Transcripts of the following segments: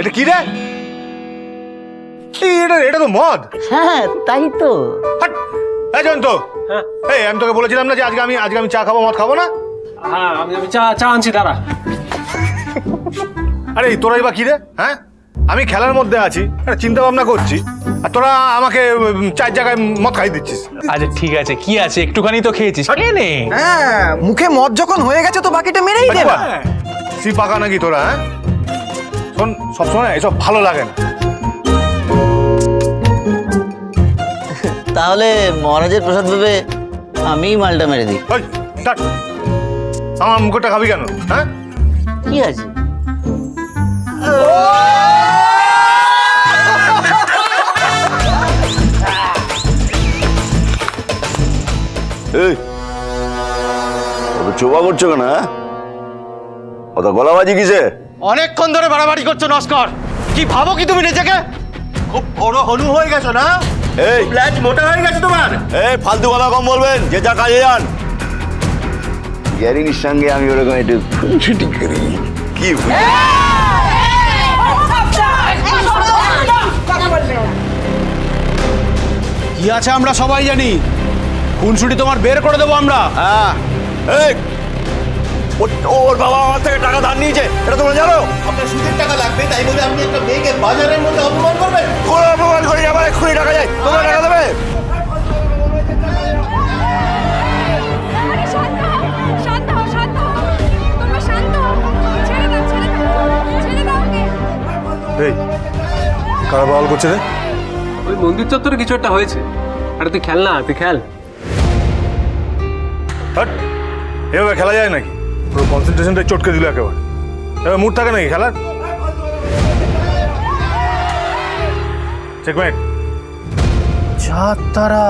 এটা কি রে? এই, এটা? এটা তো মদ। হ্যাঁ তাই তো। হাট! এই জয়ন্ত। হ্যাঁ। এই আমি তোকে বলেছিলাম না যে আজকে আমি আজকে আমি চা খাব মদ খাব না? হ্যাঁ আমি আমি চা চা আনছি দাঁড়া। আরে এই তোরাই বা কি রে? হ্যাঁ? আমি খেলার মধ্যে আছি চিন্তা ভাবনা করছি। আর তোরা আমাকে উম, চার জায়গায় মদ খাই দিচ্ছিস। আচ্ছা ঠিক আছে কি আছে? একটুখানি তো খেয়েছিস। খেয়ে নে? হ্যাঁ মুখে মদ যখন হয়ে গেছে তো বাকিটা মেরেই দে। না সি পাকা নাকি তোরা হ্যাঁ? শোন সবসময় এসব ভালো লাগে না। তাহলে মহারাজের প্রসাদ ভেবে আমি মালটা মেরে দিই। ওই। আমার মুখটা খাবি কেন হ্যাঁ? কি আছে? এই অত চোপা করছ কেন হ্যাঁ? অত গলাবাজি কিসে? অনেকক্ষণ ধরে বাড়াবাড়ি করছ নস্কর কি ভাবো কি তুমি নিজেকে খুব বড় হনু হয়ে গেছো না এই ল্যাজ মোটা হয়ে গেছে তোমার এই ফালতু কথা কম বলবেন যে যা কাজে যান গ্যারিনির সঙ্গে আমি ওরকম একটু ছুটি করি কি কি আছে আমরা সবাই জানি খুনসুটি তোমার বের করে দেবো আমরা হ্যাঁ এই ওর- ওর বাবা আমার থেকে টাকা ধার নিয়েছে। এটা তোমরা জানো? আপনার সুদের টাকা লাগবে তাই বলে আপনি একটা মেয়েকে বাজারের মধ্যে অপমান করবেন? কোনো অপমান করি আমার এক্ষুনি টাকা যায় তোমরা টাকা দেবে। এই কারা বল করছে রে? ওই মন্দির চত্বরে কিছু একটা হয়েছে। আরে তুই খেল না তুই খেল। হাট এভাবে খেলা যায় নাকি? পুরো কনসেন্ট্রেশনটা চটকে দিল একেবারে। এবার মুড থাকে নাকি খেলার? চেকমেট যা তারা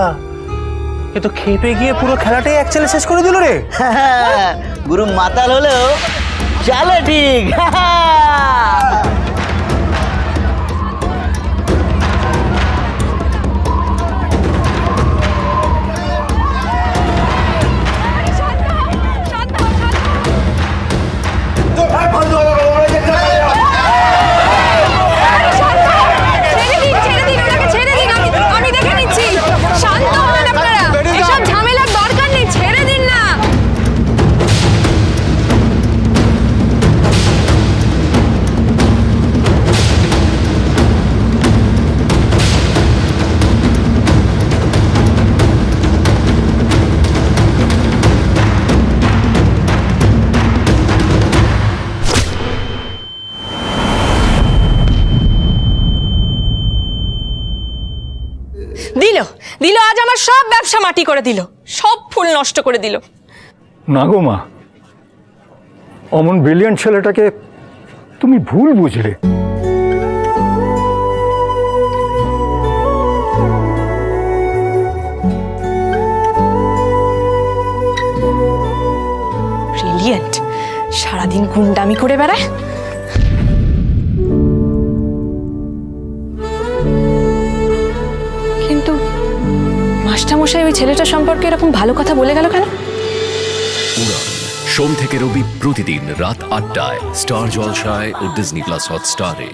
এ তো খেপে গিয়ে পুরো খেলাটাই এক শেষ করে দিল রে। গুরু মাতাল হলেও চালে ঠিক। আরে দিল দিল আজ আমার সব ব্যবসা মাটি করে দিল সব ফুল নষ্ট করে দিল। না গো মা অমন ব্রিলিয়ান্ট ছেলেটাকে তুমি ভুল বুঝলে। ব্রিলিয়েন্ট সারাদিন গুন্ডামি করে বেড়ায়? মাস্টারমশাই ওই ছেলেটা সম্পর্কে এরকম ভালো কথা বলে গেল কেন? সোম থেকে রবি প্রতিদিন রাত আটটায় স্টার জলসায় ও ডিজনি প্লাস হটস্টারে।